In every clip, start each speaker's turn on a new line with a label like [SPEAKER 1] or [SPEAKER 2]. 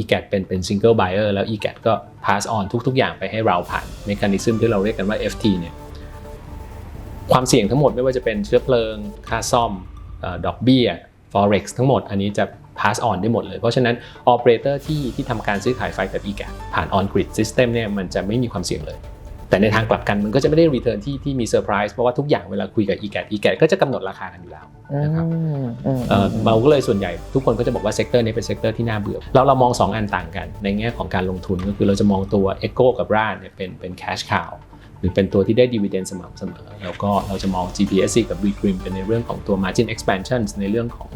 [SPEAKER 1] EGAT เป็นเป็น single buyer แล้ว EGAT ก็ pass on ทุก ๆ อย่างไปให้เราผ่านเมคานิซึมที่เราเรียกกันว่า FT เนี่ยความเสี่ยงทั้งหมดไม่ว่าจะเป็นเชื้อเพลิง ค่าซ่อมออดอกเบี้ย forex ทั้งหมด อันนี้จะ pass on ได้หมดเลย เพราะฉะนั้น operator ที่ที่ทำการซื้อขายไฟกับ EGAT ผ่าน on grid system เนี่ยมันจะไม่มีความเสี่ยงเลย แต่ในทางกลับกันมันก็จะไม่ได้ return ที่ที่มีเซอร์ไพรส์เพราะว่าทุกอย่างเวลาคุยกับ EGAT EGAT ก็จะกำหนดราคากันอยู่แล้วนะครับ
[SPEAKER 2] อืมอืม
[SPEAKER 1] เอ่อเราก็เลยส่วนใหญ่ทุกคนก็จะบอกว่าเซกเตอร์นี้เป็นเซกเตอร์ที่น่าเบื่อเราเรามอง 2 อันต่างกัน ในแง่ของการลงทุนก็คือเราจะมองตัว Echo กับ r a d เนี่ยเป็นเป็น cash cow หรือเป็นตัวที่ได้ dividend สม่ำเสมอ แล้วก็เราจะมอง GPSC กับ v g r i m เป็นในเรื่องของตัว margin expansion ในเรื่องของ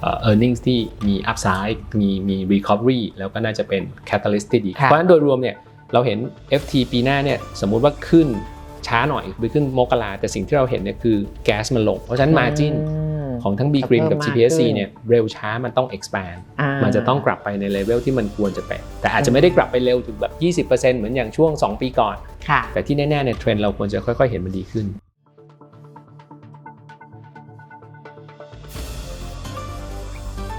[SPEAKER 1] เอ่อ earnings ที่มี upside มีมี recovery แล้วก็น่าจะเป็น catalyst ที่ดี
[SPEAKER 2] ค่ะ
[SPEAKER 1] เพราะฉะนั้นโดยรวมเนี่ย เราเห็น FT ปีหน้าเนี่ยสมมุติว่าขึ้นช้าหน่อยไปขึ้นมกราแต่สิ่งที่เราเห็นเนี่ยคือแก๊สมันลง เพราะฉะนั้น margin
[SPEAKER 2] ม
[SPEAKER 1] ของทั้ง B Green กับ
[SPEAKER 2] จะเพิ่มมาก
[SPEAKER 1] GPSC
[SPEAKER 2] ขึ้น
[SPEAKER 1] เนี่ยเร็วช้ามันต้อง expand
[SPEAKER 2] อ่า
[SPEAKER 1] มันจะต้องกลับไปในเลเวลที่มันควรจะเป็นแต่อาจจะไม่ได้กลับไปเร็วถึงแบบ 20%เหมือนอย่างช่วง 2 ปีก่อน
[SPEAKER 2] ค่ะ
[SPEAKER 1] แต่ที่แน่ๆเนี่ยเทรนด์เราควรจะค่อยๆ เห็นมันดีขึ้น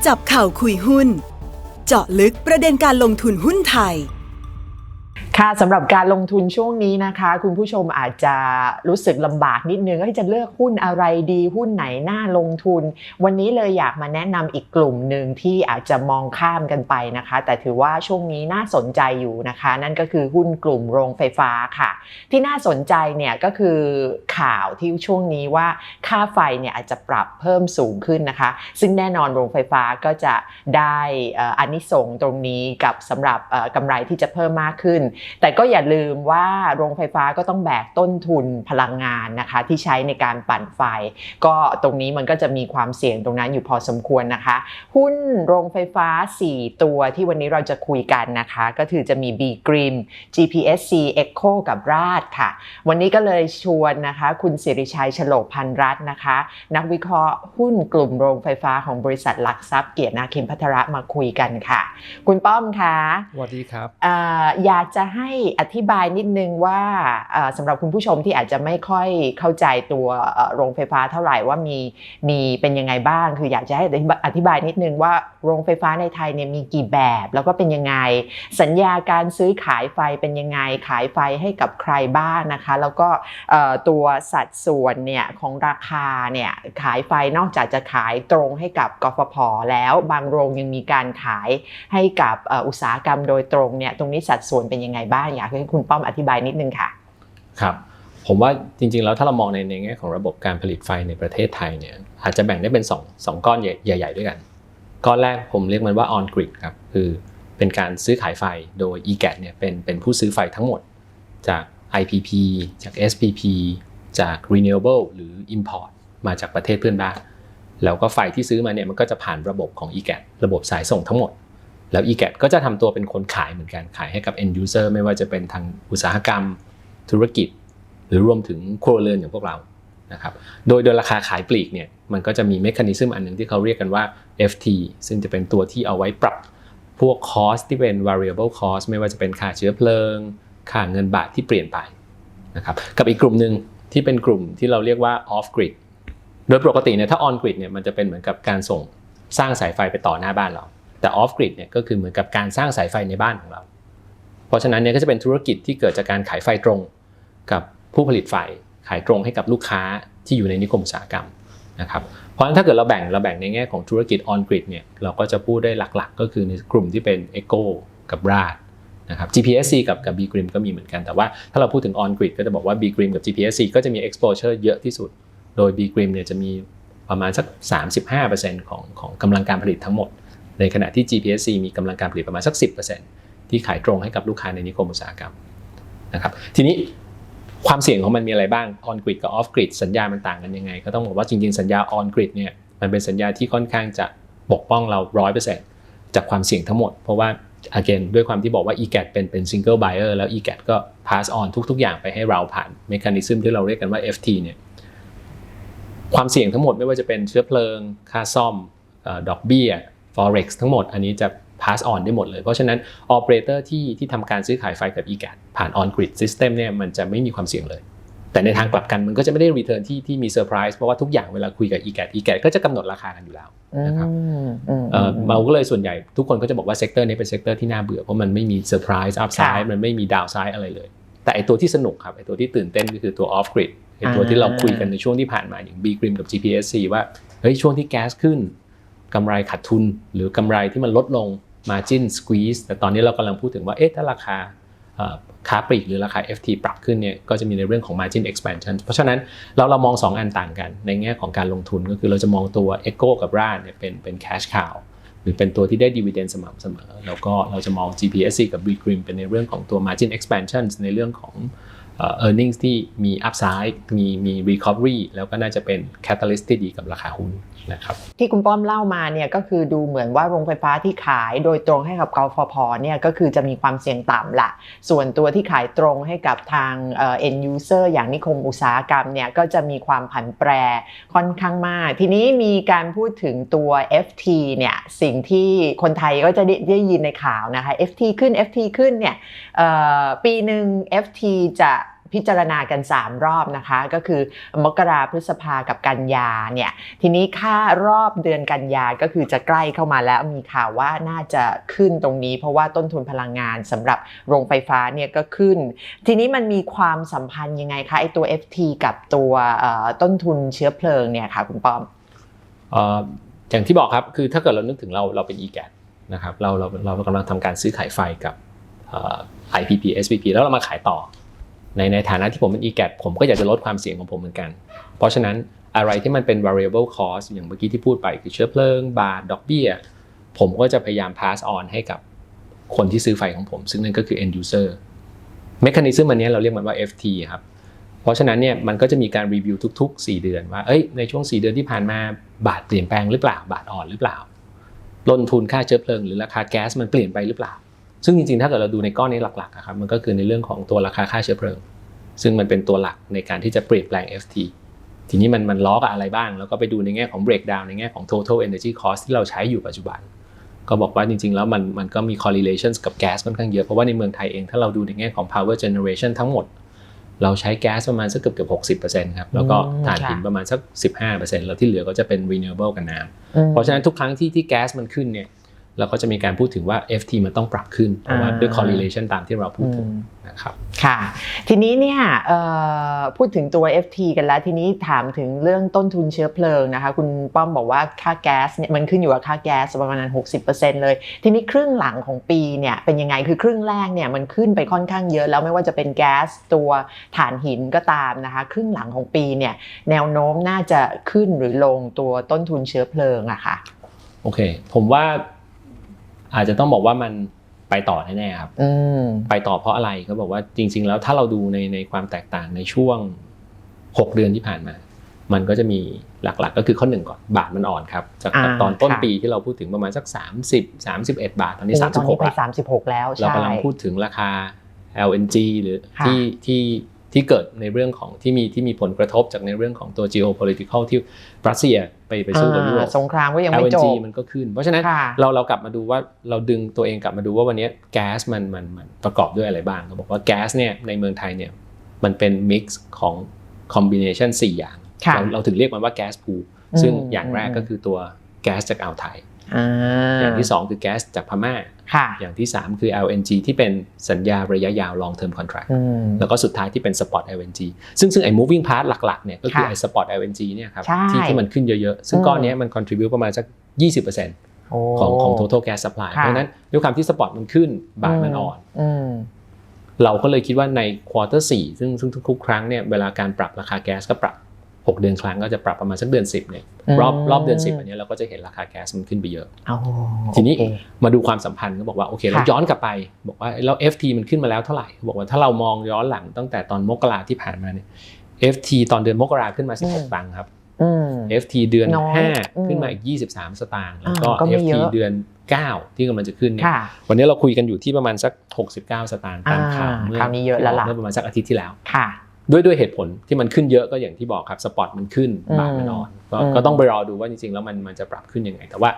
[SPEAKER 3] จับเข่าคุยหุ้น เจาะลึกประเด็นการลงทุนหุ้นไทย
[SPEAKER 2] ค่ะสำหรับการลงทุนช่วงนี้นะคะ คุณผู้ชมอาจจะรู้สึกลำบากนิดนึงว่าจะเลือกหุ้นอะไรดีหุ้นไหนน่าลงทุน วันนี้เลยอยากมาแนะนำอีกกลุ่มหนึ่งที่อาจจะมองข้ามกันไปนะคะ แต่ถือว่าช่วงนี้น่าสนใจอยู่นะคะ นั่นก็คือหุ้นกลุ่มโรงไฟฟ้าค่ะ ที่น่าสนใจเนี่ยก็คือข่าวที่ช่วงนี้ว่าค่าไฟเนี่ยอาจจะปรับเพิ่มสูงขึ้นนะคะ ซึ่งแน่นอนโรงไฟฟ้าก็จะได้อานิสงตรงนี้กับสำหรับกำไรที่จะเพิ่มมากขึ้นแต่ก็อย่าลืมว่าโรงไฟฟ้าก็ต้องแบกต้นทุนพลังงานนะคะที่ใช้ในการปั่นไฟ ก็ตรงนี้มันก็จะมีความเสี่ยงตรงนั้นอยู่พอสมควรนะคะ หุ้นโรงไฟฟ้า 4 ตัวที่วันนี้เราจะคุยกันนะคะ ก็คือจะมี B Green GPSC Echo กับราดค่ะ วันนี้ก็เลยชวนนะคะ คุณสิริชัยฉลกพันรัตน์นะคะ นักวิเคราะห์หุ้นกลุ่มโรงไฟฟ้าของบริษัทหลักทรัพย์เกียรตินาคิมพัทระมาคุยกันค่ะ คุณป้อมคะ
[SPEAKER 1] สวัสดีครับ
[SPEAKER 2] เอ่ออยากจะใให้อธิบายนิดนึงว่าสำหรับคุณผู้ชมที่อาจจะไม่ค่อยเข้าใจตัวโรงไฟฟ้าเท่าไหร่ว่ามีมีเป็นยังไงบ้าง คืออยากจะให้อธิบายนิดนึงว่าโรงไฟฟ้าในไทยเนี่ยมีกี่แบบ แล้วก็เป็นยังไง สัญญาการซื้อขายไฟเป็นยังไงขายไฟให้กับใครบ้างนะคะ แล้วก็ตัวสัดส่วนเนี่ยของราคาเนี่ยขายไฟนอกจากจะขายตรงให้กับกฟผแล้วบางโรงยังมีการขายให้กับอุตสาหกรรมโดยตรงเนี่ยตรงนี้สัดส่วนเป็นยังไงบ้างอยากให้คุณป้อมอธิบายนิดนึงค่ะ
[SPEAKER 1] ครับ ผมว่าจริงๆแล้วถ้าเรามองในในแง่ของระบบการผลิตไฟในประเทศไทยเนี่ยอาจจะแบ่งได้เป็น2 2ก้อนใหญ่ ๆ ด้วยกัน ก้อนแรกผมเรียกมันว่า on grid ครับคือเป็นการซื้อขายไฟโดย EGAT เนี่ยเป็นเป็นผู้ซื้อไฟทั้งหมดจาก IPP จาก SPP จาก renewable หรือ import มาจากประเทศเพื่อนบ้าน แล้วก็ไฟที่ซื้อมาเนี่ยมันก็จะผ่านระบบของ EGAT ระบบสายส่งทั้งหมด แล้ว EGAT ก็จะทำตัวเป็นคนขายเหมือนกันขายให้กับ end user ไม่ว่าจะเป็นทางอุตสาหกรรม ธุรกิจ หรือรวมถึงครัวเรือนอย่างพวกเรานะครับโดยโดยราคาขายปลีกเนี่ยมันก็จะมีเมคานิซึมอันหนึ่งที่เขาเรียกกันว่า FT ซึ่งจะเป็นตัวที่เอาไว้ปรับพวก cost ที่เป็น variable cost ไม่ว่าจะเป็นค่าเชื้อเพลิง ค่าเงินบาทที่เปลี่ยนไปนะครับกับอีกกลุ่มหนึ่งที่เป็นกลุ่มที่เราเรียกว่า off grid โดยปกติเนี่ยถ้า on grid เนี่ยมันจะเป็นเหมือนกับการส่งสร้างสายไฟไปต่อหน้าบ้านเรา แต่ off grid เนี่ยก็คือเหมือนกับการสร้างสายไฟในบ้านของเรา เพราะฉะนั้นเนี่ยก็จะเป็นธุรกิจที่เกิดจากการขายไฟตรง กับผู้ผลิตไฟขายตรงให้กับลูกค้าที่อยู่ในนิคมอุตสาหกรรมนะครับเพราะฉะนั้นถ้าเกิดเราแบ่งเราแบ่งในแง่ของธุรกิจ on grid เนี่ยเราก็จะพูดได้หลักๆ ก็คือในกลุ่มที่เป็น Eco กับ r a d นะครับ GPSC กับกับ B Grim ก็มีเหมือนกันแต่ว่าถ้าเราพูดถึง on grid ก็จะบอกว่า B Grim กับ GPSC ก็จะมี exposure เยอะที่สุด โดย B Grim เนี่ยจะมีประมาณสัก 35%ของของกำลังการผลิตทั้งหมด ในขณะที่ GPSC มีกำลังการผลิตประมาณสัก 10%ที่ขายตรงให้กับลูกค้าในนิคมอุตสาหกรรมนะครับทีนี้ความเสี่ยงของมันมีอะไรบ้าง on grid กับ off grid สัญญามันต่างกันยังไง ก็ต้องบอกว่าจริงๆ สัญญา on grid เนี่ยมันเป็นสัญญาที่ค่อนข้างจะปกป้องเรา100%จากความเสี่ยงทั้งหมด เพราะว่า again ด้วยความที่บอกว่า EGAT เป็นเป็น single buyer แล้ว EGAT ก็ pass on ทุก ๆ อย่างไปให้เราผ่านเมคานิซึมที่เราเรียกกันว่า FT เนี่ยความเสี่ยงทั้งหมดไม่ว่าจะเป็นเชื้อเพลิง ค่าซ่อมออดอกเบี้ย forex ทั้งหมดอันนี้จะ pass on ได้หมดเลย เพราะฉะนั้น operator ที่ที่ทำการซื้อขายไฟกับ EGAT ผ่าน on grid system เนี่ยมันจะไม่มีความเสี่ยงเลย แต่ในทางกลับกันมันก็จะไม่ได้รีเทิร์นที่ที่มีเซอร์ไพรส์เพราะว่าทุกอย่างเวลาคุยกับ e g a t e g a t ก็จะกำหนดราคากันอยู่แล้วนะครับ
[SPEAKER 2] อืมอืม
[SPEAKER 1] เอ่อเราก็เลยส่วนใหญ่ทุกคนก็จะบอกว่าเซกเตอร์นี้เป็นเซกเตอร์ที่น่าเบื่อเพราะมันไม่มีเซอร์ไพรส์อัพไซด์
[SPEAKER 2] ค่ะ
[SPEAKER 1] มันไม่มีดาวไซด์อะไรเลย แต่ไอตัวที่สนุกครับไอตัวที่ตื่นเต้นก็คือตัว off grid ไอตัวที่เราคุยกันในช่วงที่ผ่านมาอย่าง B Grim กับ GPSC ว่าเฮ้ยช่วงที่แก๊สขึ้น กำไรขาดทุน หรือกำไรที่มันลดลง margin squeeze แต่ตอนนี้เรากำลังพูดถึงว่าเอ๊ะถ้าราคาค้าปลีกหรือราคา FT ปรับขึ้นเนี่ยก็จะมีในเรื่องของ margin expansion เพราะฉะนั้นเราเรามอง 2 อันต่างกันในแง่ของการลงทุนก็คือเราจะมองตัว Echo กับ RAD เนี่ยเป็นเป็น cash cow หรือเป็นตัวที่ได้ดีเวเดนสม่ำเสมอ แล้วก็เราจะมอง GPSC กับ b g r i m เป็นในเรื่องของตัว margin expansion ในเรื่องของ earnings ที่มี upside มีมี recovery แล้วก็น่าจะเป็น catalyst ที่ดีกับราคาหุ้น นะครับ
[SPEAKER 2] ที่คุณป้อมเล่ามาเนี่ยก็คือดูเหมือนว่าโรงไฟฟ้าที่ขายโดยตรงให้กับกฟผเนี่ยก็คือจะมีความเสี่ยงต่ำละ ส่วนตัวที่ขายตรงให้กับทางเอ่อ end user อย่างนิคมอุตสาหกรรมเนี่ยก็จะมีความผันแปรค่อนข้างมาก ทีนี้มีการพูดถึงตัว FT เนี่ยสิ่งที่คนไทยก็จะได้ไดยินในข่าวนะคะ FT ขึ้น FT ขึ้นเนี่ยปีหนึ่ง FT จะ พิจารณากัน 3 รอบนะคะ ก็คือมกราพฤษภากับกันยาเนี่ยทีนี้ค่ารอบเดือนกันยาก็คือจะใกล้เข้ามาแล้วมีข่าวว่าน่าจะขึ้นตรงนี้ เพราะว่าต้นทุนพลังงานสำหรับโรงไฟฟ้าเนี่ยก็ขึ้น ทีนี้มันมีความสัมพันธ์ยังไงคะไอตัว FT กับตัวต้นทุนเชื้อเพลิงเนี่ยค่ะคุณป้อม
[SPEAKER 1] อย่างที่บอกครับคือถ้าเกิดเรานึกถึงเราเราเป็น e g a t นะครับเราเราเรากำลังทำการซื้อขายไฟกับ IPP SPP แล้วเรามาขายต่อ ในในฐานะที่ผมเป็น e g a t ผมก็อยากจะลดความเสี่ยงของผมเหมือนกัน เพราะฉะนั้นอะไรที่มันเป็น variable cost อย่างเมื่อกี้ที่พูดไปคือเชื้อเพลิง บาทดอกเบี้ย ผมก็จะพยายาม pass on ให้กับคนที่ซื้อไฟของผม ซึ่งนั่นก็คือ end user เมคานิซึมอันนี้เราเรียกมันว่า FT ครับ เพราะฉะนั้นเนี่ยมันก็จะมีการรีวิวทุก ๆ 4 เดือนว่าเอ้ยในช่วง 4 เดือนที่ผ่านมาบาทเปลี่ยนแปลงหรือเปล่า บาทอ่อนหรือเปล่าต้นทุนค่าเชื้อเพลิงหรือราคาแก๊สมันเปลี่ยนไปหรือเปล่า ซึ่งจริงๆ ถ้าเกิดเราดูในก้อนนี้หลักๆอะครับมันก็คือในเรื่องของตัวราคาค่าเชื้อเพลิง ซึ่งมันเป็นตัวหลักในการที่จะเปลี่ยนแปลง FT ทีนี้มันมันล้อกับอะไรบ้าง แล้วก็ไปดูในแง่ของ breakdown ในแง่ของ total energy cost ที่เราใช้อยู่ปัจจุบัน ก็บอกว่าจริงๆ แล้วมันมันก็มี correlations กับแก๊สค่อนข้างเยอะ เพราะว่าในเมืองไทยเองถ้าเราดูในแง่ของ power generation ทั้งหมด เราใช้แก๊สประมาณสักเกือบเกือบหกสิบเปอร์เซ็นต์ครับ แล้วก็
[SPEAKER 2] อืม
[SPEAKER 1] ถ่านหิน
[SPEAKER 2] ค่ะ
[SPEAKER 1] ประมาณสักสิบห้าเปอร์เซ็นต์แล้วที่เหลือก็จะเป็น renewable กับน้ำเพราะฉะนั้นทุกครั้งที่ที่แก๊สมันขึ้นเนี่ย เราก็จะมีการพูดถึงว่า FT มันต้องปรับขึ้นเพราะว่า
[SPEAKER 2] อ่า
[SPEAKER 1] ด้วย correlation ตามที่เราพูดถึง
[SPEAKER 2] อืม
[SPEAKER 1] นะครับ
[SPEAKER 2] ค่ะทีนี้เนี่ยเอ่อพูดถึงตัว FT กันแล้วทีนี้ถามถึงเรื่องต้นทุนเชื้อเพลิงนะคะคุณป้อมบอกว่าค่าแก๊สเนี่ยมันขึ้นอยู่กับค่าแก๊สประมาณ 60%เลย ทีนี้ครึ่งหลังของปีเนี่ยเป็นยังไงคือครึ่งแรกเนี่ยมันขึ้นไปค่อนข้างเยอะ แล้วไม่ว่าจะเป็นแก๊สตัวถ่านหินก็ตามนะคะครึ่งหลังของปีเนี่ยแนวโน้มน่าจะขึ้นหรือลงตัวต้นทุนเชื้อเพลิงอะค่ะ
[SPEAKER 1] โอเค ผมว่า อาจจะต้องบอกว่ามันไปต่อแน่ๆครับ
[SPEAKER 2] อืม
[SPEAKER 1] ไปต่อเพราะอะไรเขาบอกว่าจริง ๆ แล้วถ้าเราดูในในความแตกต่างในช่วง 6 เดือนที่ผ่านมา มันก็จะมีหลักๆ ก็คือข้อหนึ่งก่อนบาทมันอ่อนครับจาก
[SPEAKER 2] อ่า
[SPEAKER 1] ตอนต้น
[SPEAKER 2] ค่ะ
[SPEAKER 1] ปีที่เราพูดถึงประมาณสัก 30 31 บาทตอนนี้
[SPEAKER 2] โอ้ตอนนี้
[SPEAKER 1] 36
[SPEAKER 2] ไป
[SPEAKER 1] บาท
[SPEAKER 2] 36 แล้ว
[SPEAKER 1] เรา
[SPEAKER 2] ใช่
[SPEAKER 1] กำลังพูดถึงราคา LNG หรือ
[SPEAKER 2] ค่ะ
[SPEAKER 1] ที่ที่ ที่เกิดในเรื่องของที่มีที่มีผลกระทบจากในเรื่องของตัว geopolitical ที่รัสเซียไปไปสู้กับยุโรป
[SPEAKER 2] อ่าสงครามก็ยังไม่จ
[SPEAKER 1] LNG
[SPEAKER 2] บ
[SPEAKER 1] มันก็ขึ้น เพราะฉะนั้น
[SPEAKER 2] ค่ะ
[SPEAKER 1] เราเรากลับมาดูว่าเราดึงตัวเองกลับมาดูว่าวันนี้แก๊สมันมันมันประกอบด้วยอะไรบ้างเขาบอกว่าแก๊สเนี่ยในเมืองไทยเนี่ยมันเป็นมิกซ์ของคอมบิเนชัน4อย่าง
[SPEAKER 2] ค่ะ
[SPEAKER 1] เราเราถึงเรียกมันว่าแก๊สพู
[SPEAKER 2] อืม
[SPEAKER 1] ซึ่งอย่างแรก
[SPEAKER 2] อืม
[SPEAKER 1] ก็คือตัวแก๊สจากอ่าวไทย
[SPEAKER 2] อ่า
[SPEAKER 1] อย่างที่2คือแก๊สจากพม่า
[SPEAKER 2] ค่ะ
[SPEAKER 1] อย่างที่ 3 คือ LNG ที่เป็นสัญญาระยะยาว long term contract
[SPEAKER 2] อืม
[SPEAKER 1] แล้วก็สุดท้ายที่เป็น spot LNG ซึ่งซึ่งไอ้ moving part หลักๆเนี่ยก็คือ
[SPEAKER 2] ค่ะ
[SPEAKER 1] ไอ้ spot LNG เนี่ยครับ
[SPEAKER 2] ใช่
[SPEAKER 1] ที่ที่มันขึ้นเยอะๆ ซึ่ง
[SPEAKER 2] อืม
[SPEAKER 1] ก้อนเนี้ยมัน contribute ประมาณสัก 20%
[SPEAKER 2] โอ้
[SPEAKER 1] ของของ total gas supply
[SPEAKER 2] ค่ะ
[SPEAKER 1] เพราะฉะนั้นด้วยความที่ spot มันขึ้นบาทมันอ่อน
[SPEAKER 2] อืม
[SPEAKER 1] เราก็เลยคิดว่าใน quarter 4ซึ่งซึ่งทุกๆครั้งเนี่ยเวลาการปรับราคาแก๊สก็ปรับ 6 เดือนครั้งก็จะปรับประมาณสักเดือน 10เนี่ยรอบ
[SPEAKER 2] อืม
[SPEAKER 1] รอบเดือน 10อันเนี้ยเราก็จะเห็นราคาแก๊สมันขึ้นไปเยอะ
[SPEAKER 2] เอา
[SPEAKER 1] ทีนี้
[SPEAKER 2] โอเค
[SPEAKER 1] มาดูความสัมพันธ์ก็บอกว่าโอเคเรา
[SPEAKER 2] ค่ะ
[SPEAKER 1] ย้อนกลับไป บอกว่าแล้ว FT มันขึ้นมาแล้วเท่าไหร่เขาบอกว่าถ้าเรามองย้อนหลังตั้งแต่ตอนมกราที่ผ่านมาเนี่ย FT ตอนเดือนมกราขึ้นมา 16 ตังค์ครับ
[SPEAKER 2] อืม
[SPEAKER 1] FT เดือน
[SPEAKER 2] น้อยอืม
[SPEAKER 1] 5ขึ้นมาอีก 23 สตางค์แล้วก็
[SPEAKER 2] อ่าก็ไม่
[SPEAKER 1] FT
[SPEAKER 2] เยอะ
[SPEAKER 1] เดือน 9 ที่กำลังจะขึ้นเนี่ย
[SPEAKER 2] ค่ะ
[SPEAKER 1] วันนี้เราคุยกันอยู่ที่ประมาณสัก 69 สตางค์ตามข่าว
[SPEAKER 2] อ่า
[SPEAKER 1] เมื่อ
[SPEAKER 2] คราวนี้เยอะแล้วล่ะ
[SPEAKER 1] เมื่อประมาณสักอาทิตย์ที่แล้ว
[SPEAKER 2] ค่ะ
[SPEAKER 1] ด้วยด้วยเหตุผลที่มันขึ้นเยอะก็อย่างที่บอกครับสปอตมันขึ้น
[SPEAKER 2] อืม
[SPEAKER 1] บาทมันอ่อนก็
[SPEAKER 2] อืม
[SPEAKER 1] ก็ต้องไปรอดูว่าจริงๆ แล้วมันมันจะปรับขึ้นยังไง แต่ว่า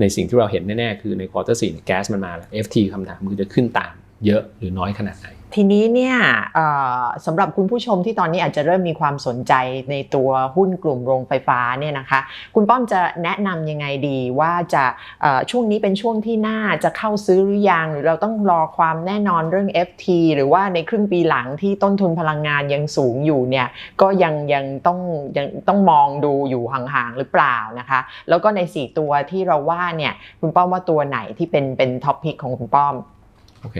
[SPEAKER 1] ในสิ่งที่เราเห็นแน่ๆ คือในควอเตอร์สี่แก๊สมันมาแล้ว FT คำถามคือจะขึ้นตามเยอะหรือน้อยขนาดไหน
[SPEAKER 2] ทีนี้เนี่ยเอ่อสำหรับคุณผู้ชมที่ตอนนี้อาจจะเริ่มมีความสนใจในตัวหุ้นกลุ่มโรงไฟฟ้าเนี่ยนะคะ คุณป้อมจะแนะนำยังไงดีว่าจะเอ่อช่วงนี้เป็นช่วงที่น่าจะเข้าซื้อหรือยังหรือเราต้องรอความแน่นอนเรื่อง FT หรือว่าในครึ่งปีหลังที่ต้นทุนพลังงานยังสูงอยู่เนี่ยก็ยังยังต้องยังต้องมองดูอยู่ห่างๆหรือเปล่านะคะ แล้วก็ใน 4 ตัวที่เราว่าเนี่ยคุณป้อมว่าตัวไหนที่เป็นเป็นท็อปพิกของคุณป้อม
[SPEAKER 1] โอเค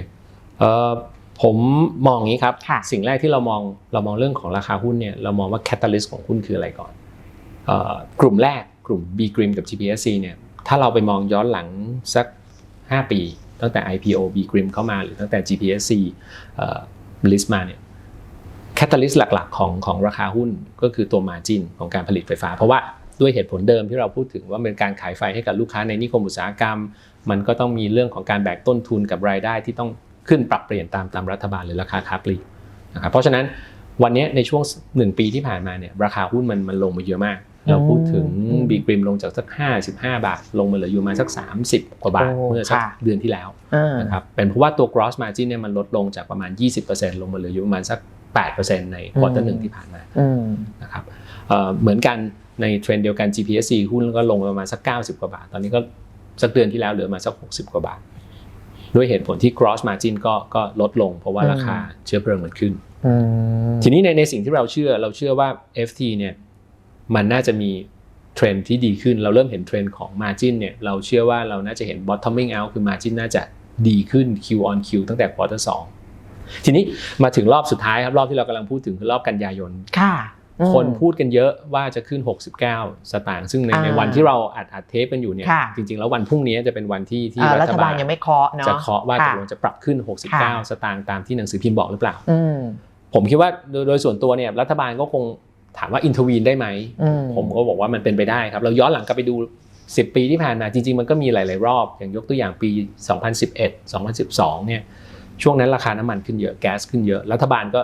[SPEAKER 1] เอ่อ ผมมองอย่างนี้ครับ
[SPEAKER 2] ค่ะ
[SPEAKER 1] สิ่งแรกที่เรามองเรามองเรื่องของราคาหุ้นเนี่ยเรามองว่าแคตตาลิสต์ของหุ้นคืออะไรก่อนเอ่อกลุ่มแรกกลุ่ม B Grim กับ GPSC เนี่ยถ้าเราไปมองย้อนหลังสัก 5 ปี ตั้งแต่ IPO B Grim เข้ามาหรือตั้งแต่ GPSC เอ่อ list มาเนี่ยแคตตาลิสต์หลักๆของของราคาหุ้นก็คือตัว margin ของการผลิตไฟฟ้า เพราะว่าด้วยเหตุผลเดิมที่เราพูดถึงว่าเป็นการขายไฟให้กับลูกค้าในนิคมอุตสาหกรรม มันก็ต้องมีเรื่องของการแบกต้นทุนกับรายได้ที่ต้อง ขึ้นปรับเปลี่ยนตามตามรัฐบาลหรือราคาค้าปลีกนะครับเพราะฉะนั้นวันนี้ในช่วง 1 ปีที่ผ่านมาเนี่ยราคาหุ้นมันมันลงมาเยอะมาก เราพูดถึง
[SPEAKER 2] อืม
[SPEAKER 1] บีกริมลงจากสัก 55 บาท ลงมาเหลืออยู่ประมาณสัก 30 กว่าบาท
[SPEAKER 2] โอ้
[SPEAKER 1] เมื่อสัก
[SPEAKER 2] ค่ะ
[SPEAKER 1] เดือนที่แล้ว
[SPEAKER 2] อ่า
[SPEAKER 1] นะครับเป็นเพราะว่าตัว gross margin เนี่ยมันลดลงจากประมาณ 20%ลงมาเหลืออยู่ประมาณสัก 8%ในควอเตอร์หนึ่งที่ผ่านมา
[SPEAKER 2] อืม
[SPEAKER 1] นะครับเอ่อเหมือนกันในเทรนด์เดียวกัน GPSC หุ้นก็ลงประมาณสัก 90 กว่าบาท ตอนนี้ก็สักเดือนที่แล้วเหลือมาสัก 60 กว่าบาท ด้วยเหตุผลที่ gross margin ก็ก็ลดลง เพราะว่า
[SPEAKER 2] อืม
[SPEAKER 1] ราคาเชื้อเพลิงมันขึ้น
[SPEAKER 2] อืม
[SPEAKER 1] ทีนี้ในในสิ่งที่เราเชื่อเราเชื่อว่า FT เนี่ยมันน่าจะมีเทรนด์ที่ดีขึ้นเราเริ่มเห็นเทรนด์ของ margin เนี่ยเราเชื่อว่าเราน่าจะเห็น bottoming out คือ margin น่าจะดีขึ้น Q on Q ตั้งแต่ quarter 2ทีนี้มาถึงรอบสุดท้ายครับรอบที่เรากำลังพูดถึงคือรอบกันยายน
[SPEAKER 2] ค่ะอืม
[SPEAKER 1] คนพูดกันเยอะว่าจะขึ้น 69 สตางค์ซึ่งใน
[SPEAKER 2] อ่า
[SPEAKER 1] ในวันที่เราอัดอัดเทปกันอยู่เนี่ย
[SPEAKER 2] ค่ะ
[SPEAKER 1] จริง ๆ แล้ววันพรุ่งนี้จะเป็นวันที่ที่
[SPEAKER 2] อ่ารั
[SPEAKER 1] รั
[SPEAKER 2] ฐ
[SPEAKER 1] ฐ
[SPEAKER 2] บา
[SPEAKER 1] บา
[SPEAKER 2] ล
[SPEAKER 1] ล
[SPEAKER 2] ยังไม่เคาะเนาะ
[SPEAKER 1] จะเคาะว่าต
[SPEAKER 2] ค่ะ
[SPEAKER 1] กลงจะปรับขึ้น
[SPEAKER 2] ค่ะ
[SPEAKER 1] 69 สตางค์ตามที่หนังสือพิมพ์บอกหรือเปล่า
[SPEAKER 2] อืม
[SPEAKER 1] ผมคิดว่าโดยโดยส่วนตัวเนี่ยรัฐบาลก็คงถามว่าอินทวีนได้ไหม
[SPEAKER 2] อืม
[SPEAKER 1] ผมก็บอกว่ามันเป็นไปได้ครับ เราย้อนหลังกลับไปดู 10 ปีที่ผ่านมาจริง ๆ มันก็มีหลาย ๆ รอบ อย่างยกตัวอย่างปี 2011 2012 เนี่ยช่วงนั้นราคาน้ำมันขึ้นเยอะแก๊สขึ้นเยอะรัฐบาลก็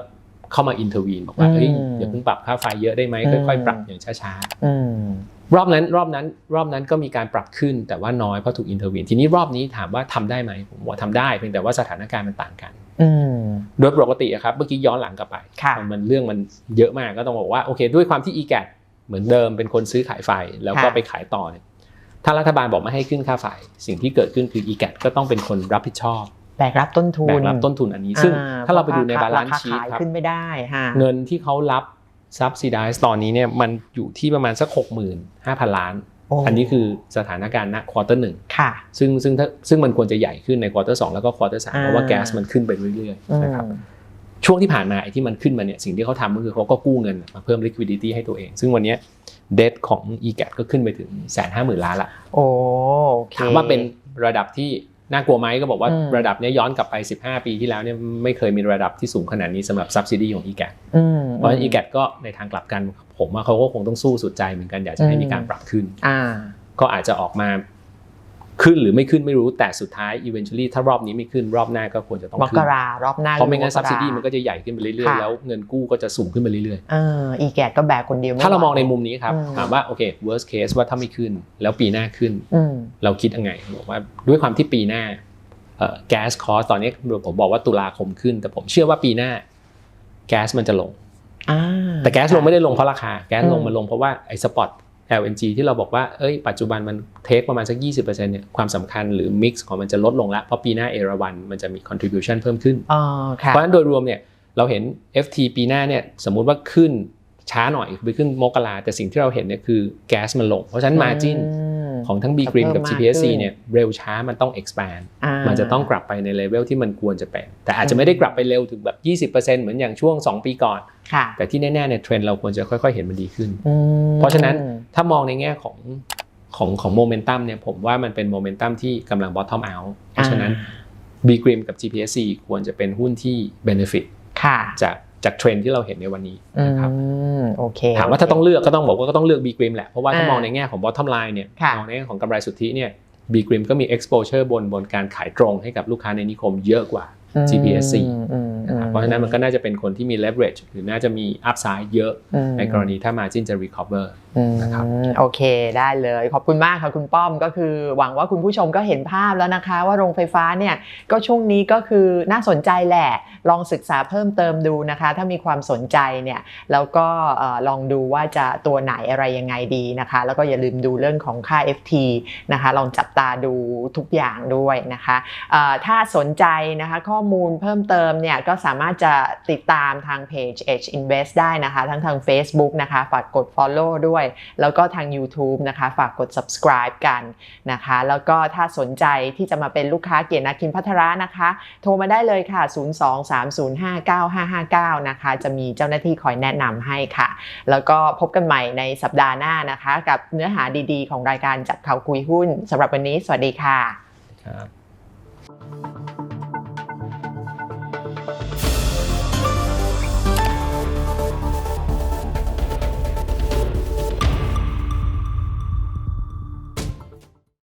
[SPEAKER 1] เข้ามาอินเทอร์วีนบอกว่า
[SPEAKER 2] อืม
[SPEAKER 1] เฮ้ยอย่าเพิ่งปรับค่าไฟเยอะได้ไหม
[SPEAKER 2] อืม
[SPEAKER 1] ค่อยๆ ปรับอย่างช้า
[SPEAKER 2] อืม
[SPEAKER 1] ๆรอบนั้นรอบนั้นรอบนั้นก็มีการปรับขึ้นแต่ว่าน้อยเพราะถูกอินเทอร์วีนทีนี้รอบนี้ถามว่าทำได้ไหมผมว่าทำได้เพียงแต่ว่าสถานการณ์มันต่างกัน
[SPEAKER 2] อืม
[SPEAKER 1] โดยปกติอะครับเมื่อกี้ย้อนหลังกลับไป
[SPEAKER 2] ค่ะ
[SPEAKER 1] มันมันเรื่องมันเยอะมากก็ต้องบอกว่าโอเค ด้วยความที่ e g a t เหมือนเดิมเป็นคนซื้อขายไฟแล้วก็
[SPEAKER 2] ค่ะ
[SPEAKER 1] ไปขายต่อเนี่ยถ้ารัฐบาลบอกไม่ให้ขึ้นค่าไฟ สิ่งที่เกิดขึ้นคือ e g a t ก็ต้องเป็นคนรับผิดชอบ
[SPEAKER 2] แบกรับต้นทุน
[SPEAKER 1] แบกรับต้นทุนอันนี้ ซึ่ง
[SPEAKER 2] อ่
[SPEAKER 1] ถ้าเราไปดูใน
[SPEAKER 2] พะ
[SPEAKER 1] บาลานซ์
[SPEAKER 2] รค
[SPEAKER 1] ชีต
[SPEAKER 2] ขาย
[SPEAKER 1] ครับ
[SPEAKER 2] ขึ้นไม่ได้ฮะ
[SPEAKER 1] เงินที่เขารับ subsidize ตอนนี้เนี่ยมันอยู่ที่ประมาณสัก65,000ล้าน
[SPEAKER 2] โอ้
[SPEAKER 1] อันนี้คือสถานการณ์ณควอเตอร์หนึ่ง
[SPEAKER 2] ค่ะ
[SPEAKER 1] ซึ่งซึ่งถ้าซึ่งมันควรจะใหญ่ขึ้นในควอเตอร์สองแล้วก็ควอเตอร์สาม
[SPEAKER 2] อ่า
[SPEAKER 1] เพราะว่าแก๊สมันขึ้นไปเรื่อย
[SPEAKER 2] อื
[SPEAKER 1] ๆ
[SPEAKER 2] ม
[SPEAKER 1] นะครับช่วงที่ผ่านมาไอ้ที่มันขึ้นมาเนี่ยสิ่งที่เขาทำก็คือเขาก็กู้เงินมาเพิ่ม liquidity ให้ตัวเอง ซึ่งวันเนี้เดทของ e g a t ก็ขึ้นไปถึงแสนห้าหมื่นล้านละ
[SPEAKER 2] โอ้โอเค
[SPEAKER 1] ถามว่าเป็นระดับที่ น่ากลัวไหมก็บอกว่า
[SPEAKER 2] อืม
[SPEAKER 1] ระดับเนี้ยย้อนกลับไป 15 ปีที่แล้วเนี่ยไม่เคยมีระดับที่สูงขนาดนี้สำหรับ subsidy ของ e g a t
[SPEAKER 2] อืม
[SPEAKER 1] เพราะฉะนั้น e g a t ก็ในทางกลับกัน ผมว่าเขาก็คงต้องสู้สุดใจเหมือนกันอยากจะให้มีการปรับขึ้น
[SPEAKER 2] อ่า
[SPEAKER 1] ก็อาจจะออกมา ขึ้นหรือไม่ขึ้นไม่รู้แต่สุดท้าย eventually ถ้ารอบนี้ไม่ขึ้นรอบหน้าก็ควรจะต้อง
[SPEAKER 2] ม
[SPEAKER 1] ขึ้
[SPEAKER 2] ก
[SPEAKER 1] น
[SPEAKER 2] รารอบหน้า
[SPEAKER 1] เพราะไม่งั้น
[SPEAKER 2] หอ
[SPEAKER 1] subsidy
[SPEAKER 2] กรา
[SPEAKER 1] มันก็จะใหญ่ขึ้นไปเรื่อยๆ
[SPEAKER 2] ค่ะ
[SPEAKER 1] แล้วเงินกู้ก็จะสูงขึ้นไปเรื่อย
[SPEAKER 2] เอออีแกดก็แบกคนเดียว
[SPEAKER 1] ๆ
[SPEAKER 2] ไไหว
[SPEAKER 1] ถ้าเรามองในมุมนี้ครับ
[SPEAKER 2] อืม
[SPEAKER 1] ถามว่าโอเค worst case ว่าถ้าไม่ขึ้น แล้วปีหน้าขึ้น
[SPEAKER 2] อืม
[SPEAKER 1] เราคิดยังไงบอกว่าด้วยความที่ปีหน้าแก๊สคอสตอนนี้ผมบอกว่าตุลาคมขึ้น แต่ผมเชื่อว่าปีหน้าแก๊สมันจะลง
[SPEAKER 2] อ่า
[SPEAKER 1] แต่แก๊สลงไม่ได้ลงเพราะราคาแก๊สลง
[SPEAKER 2] อืม
[SPEAKER 1] มาลงเพราะว่าไอ้สปอต LNG ที่เราบอกว่า เอ้ย ปัจจุบันมันเทคประมาณสัก 20%เนี่ยความสำคัญหรือมิกซ์ของมันจะลดลงแล้วเพราะปีหน้าเอราวันมันจะมี contribution เพิ่มขึ้น
[SPEAKER 2] อ๋อค่ะ
[SPEAKER 1] เพราะฉะนั้นโดยรวมเนี่ยเราเห็น FT ปีหน้าเนี่ยสมมุติว่าขึ้นช้าหน่อยไปขึ้นมกราแต่สิ่งที่เราเห็นเนี่ยคือแก๊สมันลง เพราะฉะนั้น margin
[SPEAKER 2] ม
[SPEAKER 1] ของทั้ง B Green กับ
[SPEAKER 2] เพิ่มมาก
[SPEAKER 1] GPSC
[SPEAKER 2] ขึ้น
[SPEAKER 1] เนี่ยเร็วช้ามันต้อง expand
[SPEAKER 2] อ่า
[SPEAKER 1] มันจะต้องกลับไปในเลเวลที่มันควรจะเป็น แต่อาจจะไม่ได้กลับไปเร็วถึงแบบ 20%เหมือนอย่างช่วง 2 ปีก่อน
[SPEAKER 2] ค่ะ
[SPEAKER 1] แต่ที่แน่ๆเนี่ยเทรนด์เราควรจะค่อยๆ เห็นมันดีขึ้น
[SPEAKER 2] อืม
[SPEAKER 1] เพราะฉะนั้นถ้ามองในแง่ของของของโมเมนตัมเนี่ยผมว่ามันเป็นโมเมนตัมที่กำลัง bottom out เพราะฉะนั้น B Grim กับ GPSC ควรจะเป็นหุ้นที่ benefit
[SPEAKER 2] ค่ะ
[SPEAKER 1] จาก จากเทรนด์ที่เราเห็นในวันนี้
[SPEAKER 2] อื
[SPEAKER 1] นะครับ
[SPEAKER 2] มโอเค
[SPEAKER 1] ถามว่าถ้าต้องเลือกก็ต้องบอกว่าก็ต้องเลือก B Grim แหละเพราะว่าถ้า
[SPEAKER 2] อ่าม
[SPEAKER 1] องในแง่ของ bottom line เนี่ย
[SPEAKER 2] ค่ะ
[SPEAKER 1] มองในแง่ของกำไรสุทธิเนี่ย B Grim ก็มี exposure บนบนการขายตรงให้กับลูกค้าในนิคมเยอะกว่า GPSC
[SPEAKER 2] อืมอืม
[SPEAKER 1] นะครับเพราะฉะนั้นมันก็น่าจะเป็นคนที่มี leverage หรือน่าจะมี upside เยอะ
[SPEAKER 2] อืม
[SPEAKER 1] ในกรณีถ้า margin จะ recover
[SPEAKER 2] อืม
[SPEAKER 1] นะครับ
[SPEAKER 2] โอเคได้เลย ขอบคุณมากค่ะคุณป้อมก็คือ หวังว่าคุณผู้ชมก็เห็นภาพแล้วนะคะ ว่าโรงไฟฟ้าเนี่ยก็ช่วงนี้ก็คือน่าสนใจแหละ ลองศึกษาเพิ่มเติมดูนะคะ ถ้ามีความสนใจเนี่ยแล้วก็ลองดูว่าจะตัวไหนอะไรยังไงดีนะคะ แล้วก็อย่าลืมดูเรื่องของค่า FT นะคะ ลองจับตาดูทุกอย่างด้วยนะคะถ้าสนใจนะคะข้อมูลเพิ่มเติมเนี่ยก็สามารถจะติดตามทางเพจ Edge Invest ได้นะคะ ทั้งทาง Facebook นะคะฝากกด Follow ด้วยแล้วก็ทาง YouTube นะคะฝากกด subscribe กันนะคะ แล้วก็ถ้าสนใจที่จะมาเป็นลูกค้าเกียรตินักคินพัทระนะคะ โทรมาได้เลยค่ะ 023059559 นะคะ จะมีเจ้าหน้าที่คอยแนะนำให้ค่ะ แล้วก็พบกันใหม่ในสัปดาห์หน้านะคะ กับเนื้อหาดีๆ ของรายการจับข่าวคุยหุ้นสำหรับวันนี้ สวัสดีค่ะ
[SPEAKER 1] ครับ